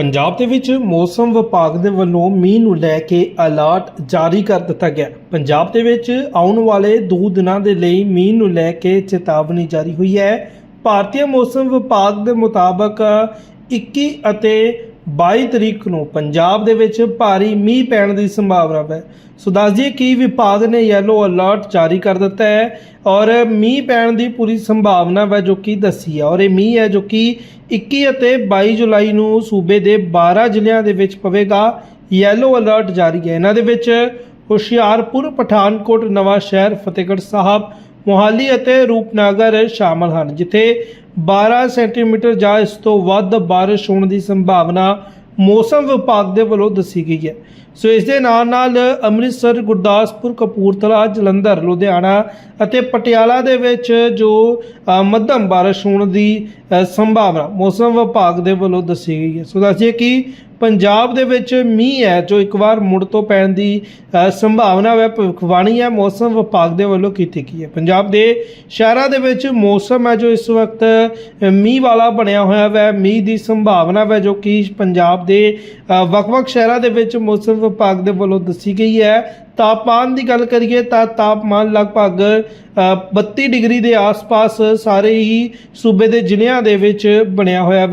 ਪੰਜਾਬ ਦੇ ਵਿੱਚ ਮੌਸਮ ਵਿਭਾਗ ਦੇ ਵੱਲੋਂ ਮੀਂਹ ਨੂੰ ਲੈ ਕੇ ਅਲਰਟ ਜਾਰੀ ਕਰ ਦਿੱਤਾ ਗਿਆ। ਪੰਜਾਬ ਦੇ ਵਿੱਚ ਆਉਣ ਵਾਲੇ 2 ਦਿਨਾਂ ਦੇ ਲਈ ਮੀਂਹ ਨੂੰ ਲੈ ਕੇ ਚੇਤਾਵਨੀ ਜਾਰੀ ਹੋਈ ਹੈ। ਭਾਰਤੀ ਮੌਸਮ ਵਿਭਾਗ ਦੇ ਮੁਤਾਬਕ 21 ਅਤੇ 22 ਤਰੀਕ ਨੂੰ ਪੰਜਾਬ ਦੇ ਵਿੱਚ ਭਾਰੀ ਮੀਂਹ ਪੈਣ ਦੀ ਸੰਭਾਵਨਾ ਹੈ। ਸੋ ਦੱਸ ਦਈਏ ਕਿ ਵਿਭਾਗ ਨੇ ਯੈਲੋ ਅਲਰਟ ਜਾਰੀ ਕਰ ਦਿੱਤਾ ਹੈ ਔਰ ਮੀਂਹ ਪੈਣ ਦੀ ਪੂਰੀ ਸੰਭਾਵਨਾ ਹੈ ਜੋ ਕਿ ਦੱਸੀ ਹੈ ਔਰ ਇਹ ਮੀਂਹ ਹੈ ਜੋ ਕਿ 21 ਅਤੇ 22 ਜੁਲਾਈ ਨੂੰ ਸੂਬੇ ਦੇ 12 ਜ਼ਿਲ੍ਹਿਆਂ ਦੇ ਵਿੱਚ ਪਵੇਗਾ। ਯੈਲੋ ਅਲਰਟ ਜਾਰੀ ਹੈ। ਇਹਨਾਂ ਦੇ ਵਿੱਚ ਹੁਸ਼ਿਆਰਪੁਰ, ਪਠਾਨਕੋਟ ਨਵਾਂ ਸ਼ਹਿਰ ਫਤਿਹਗੜ੍ਹ ਸਾਹਿਬ, ਮੋਹਾਲੀ ਅਤੇ ਰੂਪਨਗਰ ਸ਼ਾਮਲ ਹਨ, ਜਿੱਥੇ 12 ਸੈਂਟੀਮੀਟਰ ਜਾਂ ਇਸ ਤੋਂ ਵੱਧ ਬਾਰਿਸ਼ ਹੋਣ ਦੀ ਸੰਭਾਵਨਾ ਮੌਸਮ ਵਿਭਾਗ ਦੇ ਵੱਲੋਂ ਦੱਸੀ ਗਈ ਹੈ। ਸੋ ਇਸ ਦੇ ਨਾਲ ਨਾਲ ਅੰਮ੍ਰਿਤਸਰ, ਗੁਰਦਾਸਪੁਰ, ਕਪੂਰਥਲਾ, ਜਲੰਧਰ, ਲੁਧਿਆਣਾ ਅਤੇ ਪਟਿਆਲਾ ਦੇ ਵਿੱਚ ਜੋ ਮੱਧਮ ਬਾਰਿਸ਼ ਹੋਣ ਦੀ ਸੰਭਾਵਨਾ ਮੌਸਮ ਵਿਭਾਗ ਦੇ ਵੱਲੋਂ ਦੱਸੀ ਗਈ ਹੈ। ਸੋ ਦੱਸਿਏ ਕਿ ਪੰਜਾਬ ਦੇ ਵਿੱਚ ਮੀਂਹ ਹੈ ਜੋ ਇੱਕ ਵਾਰ ਮੁੜ ਤੋਂ ਪੈਣ ਦੀ ਸੰਭਾਵਨਾ ਹੈ ਭਵਿੱਖਬਾਣੀ ਹੈ ਮੌਸਮ ਵਿਭਾਗ ਦੇ ਵੱਲੋਂ ਕੀਤੀ ਗਈ ਹੈ। ਪੰਜਾਬ ਦੇ ਸ਼ਹਿਰਾਂ ਦੇ ਵਿੱਚ ਮੌਸਮ ਹੈ ਜੋ ਇਸ ਵਕਤ ਮੀਂਹ ਵਾਲਾ ਬਣਿਆ ਹੋਇਆ ਹੈ ਮੀਂਹ ਦੀ ਸੰਭਾਵਨਾ ਹੈ ਜੋ ਕਿ ਪੰਜਾਬ ਦੇ ਵੱਖ-ਵੱਖ ਸ਼ਹਿਰਾਂ ਦੇ ਵਿੱਚ ਮੌਸਮ ਵਿਭਾਗ ਦੇ ਵੱਲੋਂ ਦੱਸੀ ਗਈ ਹੈ। ਤਾਪਮਾਨ ਦੀ ਗੱਲ ਕਰੀਏ ਤਾਂ ਤਾਪਮਾਨ ਲਗਭਗ ਅ, 32 ਡਿਗਰੀ ਦੇ ਆਸ-ਪਾਸ ਸਾਰੇ ਹੀ ਸੂਬੇ ਦੇ ਜ਼ਿਲ੍ਹਿਆਂ ਦੇ ਵਿੱਚ ਬਣਿਆ ਹੋਇਆ ਹੈ